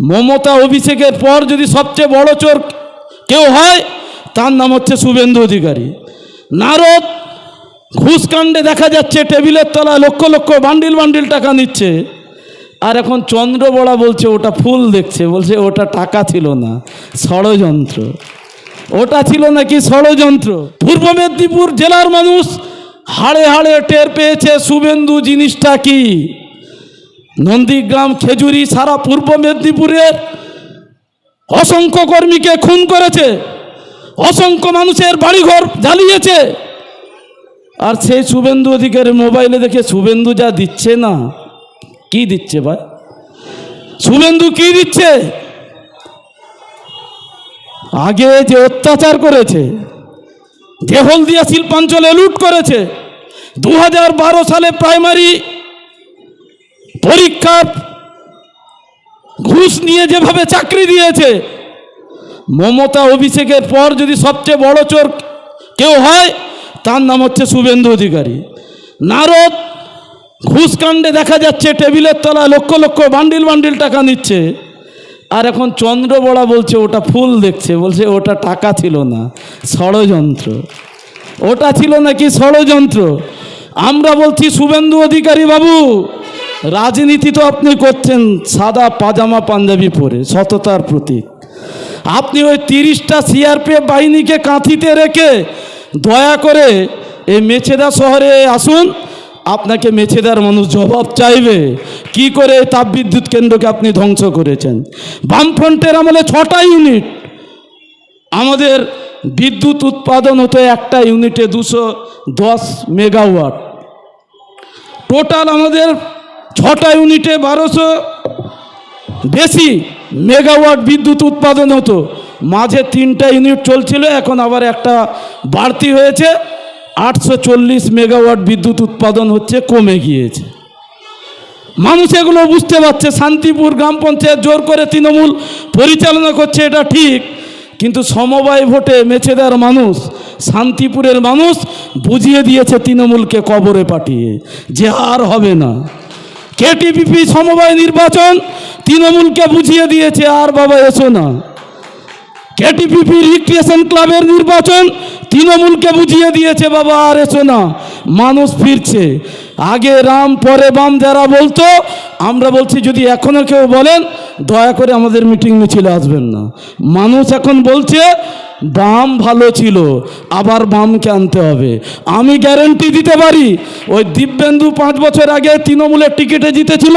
মমতা অভিষেকের পর যদি সবচেয়ে বড় চোর কেউ হয়, তার নাম হচ্ছে শুভেন্দু অধিকারী। নারদ ঘুষকাণ্ডে দেখা যাচ্ছে টেবিলের তলায় লক্ষ লক্ষ বান্ডিল বান্ডিল টাকা নিচ্ছে। আর এখন চন্দ্রবড়া বলছে, ওটা ফুল দেখছে। বলছে, ওটা টাকা ছিল না, ষড়যন্ত্র। ওটা ছিল নাকি ষড়যন্ত্র? পূর্ব মেদিনীপুর জেলার মানুষ হাড়ে হাড়ে টের পেয়েছে শুভেন্দু জিনিসটা কি? নন্দীগ্রাম, খেজুরি সারা পূর্ব মেদিনীপুরের অসংখ্য কর্মীকে খুন করেছে, অসংখ্য মানুষের বাড়িঘর জ্বালিয়েছে। আর সেই শুভেন্দু অধিকারী মোবাইলে দেখে শুভেন্দু যা দিচ্ছে না, কি দিচ্ছে ভাই? শুভেন্দু কি দিচ্ছে? আগে যে অত্যাচার করেছে, যে হলদিয়া শিল্পাঞ্চলে লুট করেছে দু হাজার বারো সালে প্রাইমারি পরীক্ষার ঘুষ নিয়ে যেভাবে চাকরি দিয়েছে, মমতা অভিষেকের পর যদি সবচেয়ে বড় চোর কেউ হয়, তার নাম হচ্ছে শুভেন্দু অধিকারী। নারদ ঘুষকাণ্ডে দেখা যাচ্ছে টেবিলের তলায় লক্ষ লক্ষ বান্ডিল বান্ডিল টাকা নিচ্ছে। আর এখন চন্দ্রবড়া বলছে, ওটা ফুল দেখছে। বলছে, ওটা টাকা ছিল না, ষড়যন্ত্র। ওটা ছিল নাকি ষড়যন্ত্র? আমরা বলছি, শুভেন্দু অধিকারী বাবু রাজনীতি তো আপনি করছেন সাদা পাজামা পাঞ্জাবি পরে, সততার প্রতীক। আপনি ওই তিরিশটা সিআরপিএফ বাহিনীকে কাঁথিতে রেখে দয়া করে এই মেছেদা শহরে আসুন, আপনাকে মেছেদার মানুষ জবাব চাইবে। কি করে তাপবিদ্যুৎ কেন্দ্রকে আপনি ধ্বংস করেছেন? বামফ্রন্টের আমলে ছটা ইউনিট। আমাদের বিদ্যুৎ উৎপাদন হতো একটা ইউনিটে দুশো দশ মেগাওয়াট। টোটাল আমাদের ছটা ইউনিটে বারোশো বেশি মেগাওয়াট বিদ্যুৎ উৎপাদন হতো। মাঝে তিনটা ইউনিট চলছিল, এখন আবার একটা বাড়তি হয়েছে। আটশো চল্লিশ মেগাওয়াট বিদ্যুৎ উৎপাদন হচ্ছে, কমে গিয়েছে। মানুষ এগুলো বুঝতে পারছে, শান্তিপুর গ্রাম পঞ্চায়েত জোর করে তৃণমূল পরিচালনা করছে, এটা ঠিক। কিন্তু সমবায় ভোটে মেছেদার মানুষ, শান্তিপুরের মানুষ বুঝিয়ে দিয়েছে তৃণমূলকে কবরে পাঠিয়ে, যে আর হবে না। কেটিপিপি সমবায় নির্বাচন তৃণমূলকে বুঝিয়ে দিয়েছে আর বাবা এসো না। কেটিপিপি রিক্রিয়েশন ক্লাবের নির্বাচন তৃণমূলকে বুঝিয়ে দিয়েছে বাবা আর এসো না। মানুষ ফিরছে। আগে রাম, পরে বাম যারা বলতো, আমরা বলছি যদি এখনও কেউ বলেন, দয়া করে আমাদের মিটিং মিছিলে আসবেন না। মানুষ এখন বলছে বাম ভালো ছিল, আবার বামকে আনতে হবে? আমি গ্যারেন্টি দিতে পারি? ওই দিব্যেন্দু পাঁচ বছর আগে তৃণমূলের টিকিটে জিতেছিল,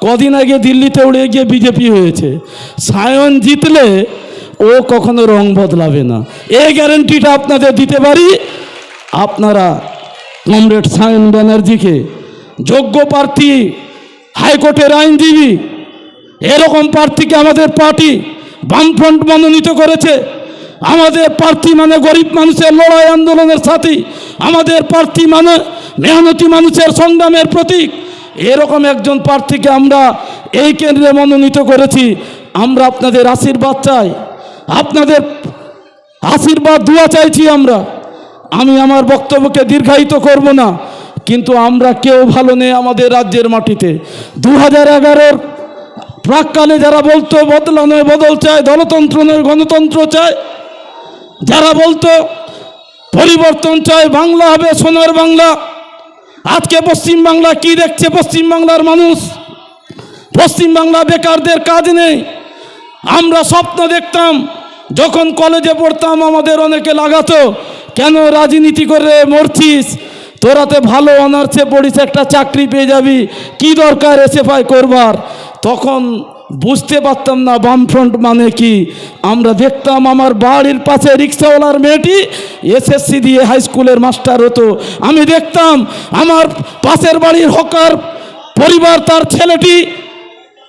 কদিন আগে দিল্লিতে উড়ে গিয়ে বিজেপি হয়েছে। সায়ন জিতলে ও কখনো রং বদলাবে না। এই গ্যারেন্টিটা আপনাদের দিতে পারি। আপনারা কমরেড সায়ন ব্যানার্জিকে যোগ্য প্রার্থী, হাইকোর্টের আইনজীবী, এরকম প্রার্থীকে আমাদের পার্টি বামফ্রন্ট মনোনীত করেছে। আমাদের প্রার্থী মানে গরিব মানুষের লড়াই আন্দোলনের সাথী, আমাদের প্রার্থী মানে মেহনতি মানুষের সংগ্রামের প্রতীক। এরকম একজন প্রার্থীকে আমরা এই কেন্দ্রে মনোনীত করেছি। আমরা আপনাদের আশীর্বাদ চাই। আপনাদের আশীর্বাদ, দোয়া চাইছি আমরা। আমি আমার বক্তব্যকে দীর্ঘায়িত করব না, কিন্তু আমরা কেউ ভালো নেই আমাদের রাজ্যের মাটিতে। দু হাজার এগারোর প্রাককালে যারা বলতো, বদলা নয়, বদল চায়, দলতন্ত্র নয়, গণতন্ত্র চায় যারা বলতো, পরিবর্তন চায় বাংলা হবে সোনার বাংলা। আজকে পশ্চিম বাংলা কি দেখছে? পশ্চিম বাংলার মানুষ। পশ্চিম বাংলা বেকারদের কাজ নেই। আমরা স্বপ্ন দেখতাম, যখন কলেজে পড়তাম, আমাদের অনেকে লাগাতো, কেন রাজনীতি করে মরছিস? তোরাতে ভালো অনার্সে পড়িস, একটা চাকরি পেয়ে যাবি। কি দরকার এসএফআই করবার? তখন বুঝতে পারতাম না বামফ্রন্ট মানে কি। আমরা দেখতাম আমার বাড়ির পাশে রিক্সাওয়ালার মেয়েটি এসএসসি দিয়ে হাই স্কুলের মাস্টার হতো। আমি দেখতাম আমার পাশের বাড়ির হকার পরিবার তার ছেলেটি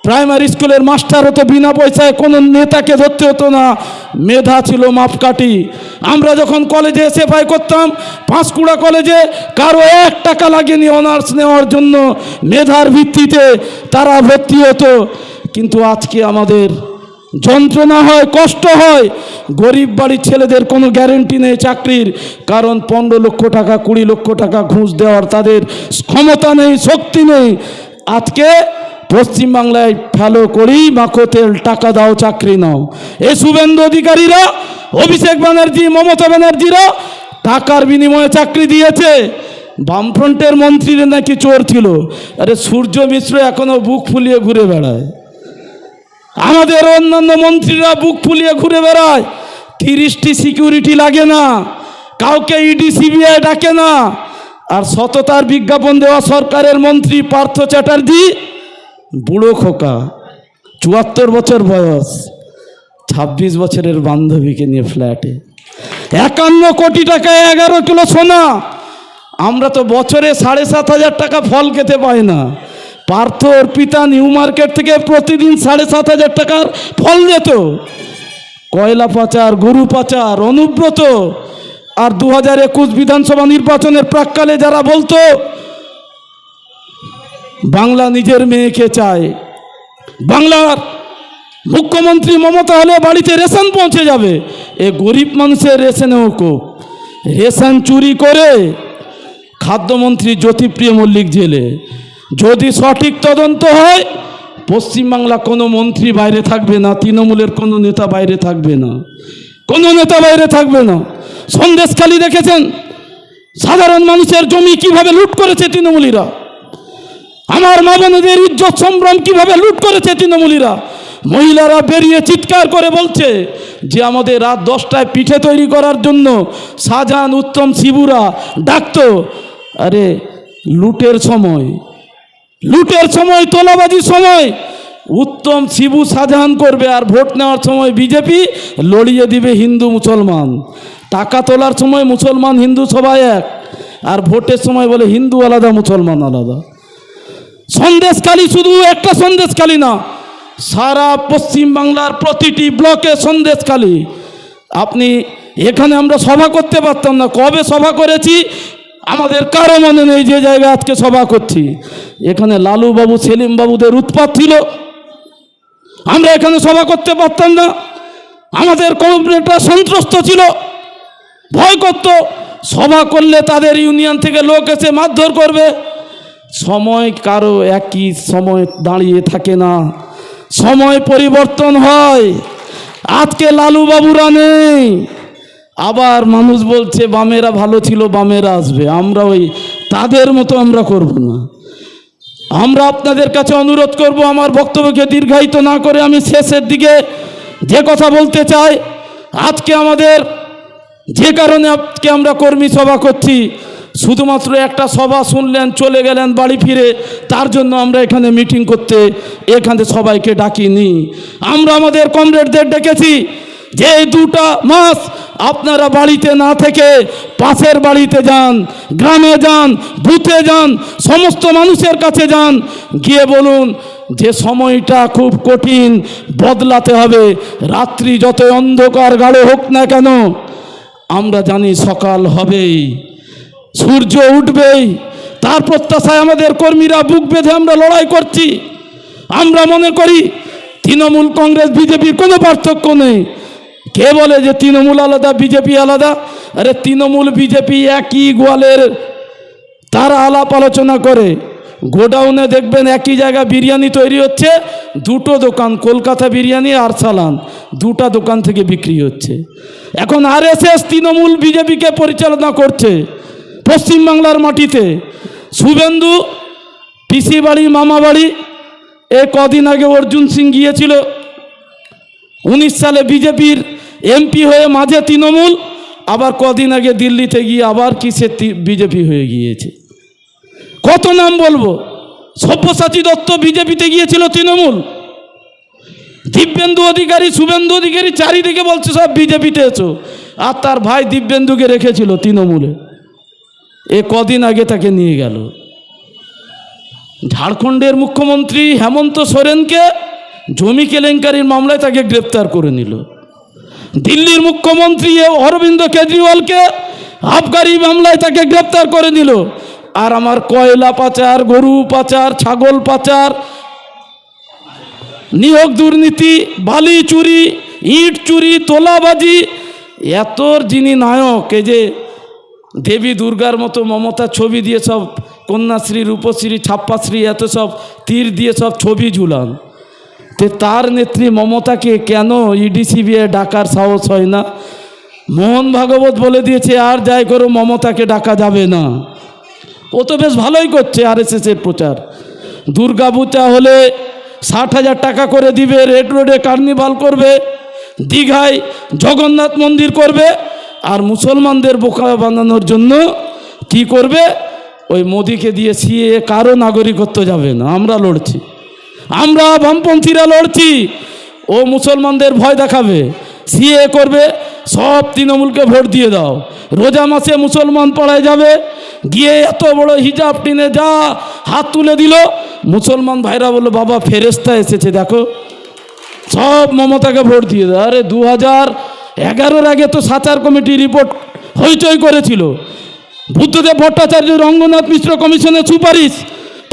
প্রাইমারি স্কুলের মাস্টার হতো, বিনা পয়সায় কোনো নেতাকে ধরতে হতো না। মেধা ছিল মাপকাঠি। আমরা যখন কলেজে এসএফআই করতাম পাঁশকুড়া কলেজে কারও এক টাকা লাগেনি অনার্স নেওয়ার জন্য। মেধার ভিত্তিতে তারা ভর্তি হতো। কিন্তু আজকে আমাদের যন্ত্রণা হয়, কষ্ট হয়। গরিব বাড়ির ছেলেদের কোনো গ্যারেন্টি নেই চাকরির, কারণ পনেরো লক্ষ টাকা, কুড়ি লক্ষ টাকা ঘুষ দেওয়ার তাদের ক্ষমতা নেই, শক্তি নেই। আজকে পশ্চিমবাংলায় ফেলো করি মাখো তেল, টাকা দাও, চাকরি নাও। এ শুভেন্দু অধিকারীরা, অভিষেক ব্যানার্জি, মমতা ব্যানার্জিরা টাকার বিনিময়ে চাকরি দিয়েছে। বামফ্রন্টের মন্ত্রীরা নাকি চোর ছিল। আরে সূর্য মিশ্র এখনও বুক ফুলিয়ে ঘুরে বেড়ায়। আমাদের অন্যান্য মন্ত্রীরা বুক ফুলিয়ে ঘুরে বেড়ায়। তিরিশটি সিকিউরিটি লাগে না। কাউকে ইডি সিবিআই ডাকে না। আর সততার বিজ্ঞাপন দেওয়া সরকারের মন্ত্রী পার্থ চ্যাটার্জি, বুড়ো খোকা, চুয়াত্তর বছর বয়স, ছাব্বিশ বছরের বান্ধবীকে নিয়ে ফ্ল্যাটে। একান্ন কোটি টাকায় এগারো কিলো সোনা। আমরা তো বছরে সাড়ে সাত হাজার টাকা ফল খেতে পাই না। পার্থ ওর পিতা নিউ মার্কেট থেকে প্রতিদিন সাড়ে সাত হাজার টাকার ফল যেত কয়লা পাচার, গরু পাচার, অনুব্রত। আর দু হাজার একুশ বিধানসভা নির্বাচনের প্রাককালে যারা বলতো, বাংলা নিজের মেয়েকে চায়। বাংলার মুখ্যমন্ত্রী মমতা হলে বাড়িতে রেশন পৌঁছে যাবে। এ গরিব মানুষের রেশনেও কোপ রেশন চুরি করে খাদ্যমন্ত্রী জ্যোতিপ্রিয় মল্লিক জেলে। যদি সঠিক তদন্ত হয় পশ্চিমবাংলা কোনো মন্ত্রী বাইরে থাকবে না, তৃণমূলের কোনো নেতা বাইরে থাকবে না। কোনো নেতা বাইরে থাকবে না। সন্দেশখালি দেখেছেন সাধারণ মানুষের জমি কীভাবে লুট করেছে তৃণমূলীরা? আমার মা বোনদের ইজ্জত সম্ভ্রম কীভাবে লুট করেছে তৃণমূলীরা? মহিলারা বেরিয়ে চিৎকার করে বলছে যে আমাদের রাত দশটায় পিঠে তৈরি করার জন্য শাহজাহান, উত্তম, শিবুরা ডাকতো। আরে, লুটের সময় লুটের সময়, তোলাবাজির সময়, উত্তম শিবু শাহজাহান করবে আর ভোট নেওয়ার সময় বিজেপি লড়িয়ে দিবে হিন্দু মুসলমান। টাকা তোলার সময় মুসলমান হিন্দু সবাই এক, আর ভোটের সময় বলে হিন্দু আলাদা, মুসলমান আলাদা। সন্দেশখালী শুধু একটা সন্দেশখালী না, সারা পশ্চিম বাংলার প্রতিটি ব্লকে সন্দেশখালী। আপনি এখানে আমরা সভা করতে পারতাম না, কবে সভা করেছি আমাদের কারও মনে নেই যে জায়গায় আজকে সভা করছি। এখানে লালুবাবু সেলিম বাবুদের উৎপাত ছিল। আমরা এখানে সভা করতে পারতাম না। আমাদের কমপ্লেটরা সন্ত্রস্ত ছিল। ভয় করত। সভা করলে তাদের ইউনিয়ন থেকে লোক এসে মারধর করবে। সময় কারও একই সময় দাঁড়িয়ে থাকে না। সময় পরিবর্তন হয়। আজকে লালু বাবুরা নেই। আবার মানুষ বলছে, বামেরা ভালো ছিল, বামেরা আসবে। আমরা ওই তাদের মতো আমরা করব না। আমরা আপনাদের কাছে অনুরোধ করব, আমার বক্তব্যকে দীর্ঘায়িত না করে আমি শেষের দিকে যে কথা বলতে চাই, আজকে আমাদের যে কারণে আজকে আমরা কর্মী সভা করছি, শুধুমাত্র একটা সভা শুনলেন, চলে গেলেন বাড়ি ফিরে, তার জন্য আমরা এখানে মিটিং করতে এখানে সবাইকে ডাকিনি। আমরা আমাদের কমরেডদের ডেকেছি যে দুটা মাস আপনারা বাড়িতে না থেকে পাশের বাড়িতে যান, গ্রামে যান, বুথে যান, সমস্ত মানুষের কাছে যান, গিয়ে বলুন যে সময়টা খুব কঠিন, বদলাতে হবে। রাত্রি যত অন্ধকার গাঢ় হোক না কেন, আমরা জানি সকাল হবেই, সূর্য উঠবেই, তার প্রত্যাশায় আমাদের কর্মীরা বুক বেঁধে আমরা লড়াই করছি। আমরা মনে করি তৃণমূল কংগ্রেস, বিজেপির কোনো পার্থক্য নেই। কে বলে যে তৃণমূল আলাদা, বিজেপি আলাদা? আরে তৃণমূল, বিজেপি একই গোয়ালের, তারা আলাপ আলোচনা করে। গোডাউনে দেখবেন একই জায়গা বিরিয়ানি তৈরি হচ্ছে, দুটো দোকান, কলকাতা বিরিয়ানি আর সালান, দুটা দোকান থেকে বিক্রি হচ্ছে। এখন আরএসএস, তৃণমূল, বিজেপিকে পরিচালনা করছে পশ্চিমবাংলার মাটিতে। শুভেন্দু পিসি বাড়ি মামা বাড়ি এ কদিন আগে অর্জুন সিং গিয়েছিল উনিশ সালে বিজেপির এমপি হয়ে মাঝে তৃণমূল, আবার কদিন আগে দিল্লিতে গিয়ে আবার কিসের বিজেপি হয়ে গিয়েছে। কত নাম বলব? সব্যসাচী দত্ত বিজেপিতে গিয়েছিল তৃণমূল। দিব্যেন্দু অধিকারী, শুভেন্দু অধিকারী চারিদিকে বলছে সব বিজেপিতে এসো। আর তার ভাই দিব্যেন্দুকে রেখেছিল তৃণমূলে। এ কদিন আগে তাকে নিয়ে গেল। ঝাড়খণ্ডের মুখ্যমন্ত্রী হেমন্ত সোরেনকে জমি কেলেঙ্কারির মামলায় তাকে গ্রেপ্তার করে নিল। দিল্লির মুখ্যমন্ত্রী অরবিন্দ কেজরিওয়ালকে আবগারি মামলায় তাকে গ্রেপ্তার করে নিল। আর আমার কয়লা পাচার, গরু পাচার, ছাগল পাচার, নিয়োগ দুর্নীতি, বালি চুরি, ইট চুরি, তোলাবাজি, এতর যিনি নায়ক, এই যে দেবী দুর্গার মতো মমতা ছবি দিয়ে সব কন্যাশ্রী, রূপশ্রী, ছাপ্পাশ্রী, এত সব তীর দিয়ে সব ছবি ঝুলান। তে তার নেত্রী মমতাকে কেন ইডিসিবিএ ডাকার সাহস হয় না? মোহন ভাগবত বলে দিয়েছে, আর যাই করো, মমতাকে ডাকা যাবে না। ও তো বেশ ভালোই করছে আর এর প্রচার। দুর্গা পূজা হলে ষাট হাজার টাকা করে দিবে, রেড রোডে কার্নিভাল করবে, দীঘায় জগন্নাথ মন্দির করবে, আর মুসলমানদের বোকা বানানোর জন্য কি করবে? ওই মোদিকে দিয়ে সিএ কারও নাগরিকত্ব যাবে না। আমরা লড়ছি। আমরা বামপন্থীরা লড়ছি। ও মুসলমানদের ভয় দেখাবে। সিএ করবে, সব তৃণমূলকে ভোট দিয়ে দাও। রোজা মাসে মুসলমান পড়ায় যাবে, গিয়ে এত বড় হিজাব টিনে যা হাত তুলে দিল। মুসলমান ভাইরা বলল, বাবা ফেরেস্তা এসেছে, দেখো। সব মমতাকে ভোট দিয়ে দেয় আরে দু হাজার এগারোর আগে তো সাচার কমিটি রিপোর্ট হইচই করেছিল। বুদ্ধদেব ভট্টাচার্য রঙ্গনাথ মিশ্র কমিশনের সুপারিশ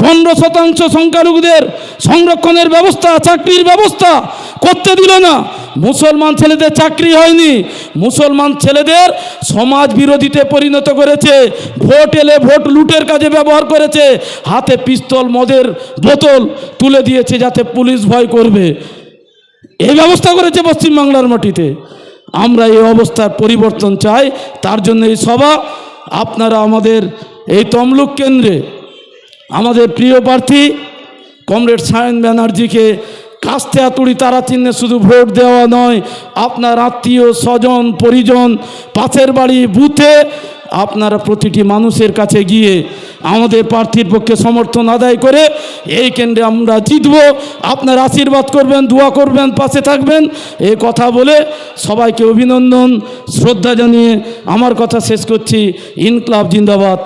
পনেরো শতাংশ সংখ্যালঘুদের সংরক্ষণের ব্যবস্থা, চাকরির ব্যবস্থা করতে দিল না। মুসলমান ছেলেদের চাকরি হয়নি। মুসলমান ছেলেদের সমাজ বিরোধীতে পরিণত করেছে। ভোট এলে ভোট লুটের কাজে ব্যবহার করেছে। হাতে পিস্তল, মদের বোতল তুলে দিয়েছে যাতে পুলিশ ভয় করবে। এই ব্যবস্থা করেছে পশ্চিমবাংলার মাটিতে। আমরা এই অবস্থার পরিবর্তন চাই। তার জন্য এই সভা, আপনারা আমাদের এই তমলুক কেন্দ্রে আমাদের প্রিয় প্রার্থী কমরেড সায়ন ব্যানার্জিকে কাস্তে আতুড়ি তারা চিহ্নে শুধু ভোট দেওয়া নয়, আপনার আত্মীয়, স্বজন, পরিজন, পাশের বাড়ি, বুথে আপনারা প্রতিটি মানুষের কাছে গিয়ে আমাদের প্রার্থীর পক্ষে সমর্থন আদায় করে এই কেন্দ্রে আমরা জিতব। আপনার আশীর্বাদ করবেন, দোয়া করবেন, পাশে থাকবেন। এই কথা বলে সবাইকে অভিনন্দন, শ্রদ্ধা জানিয়ে আমার কথা শেষ করছি। ইনকলাব জিন্দাবাদ।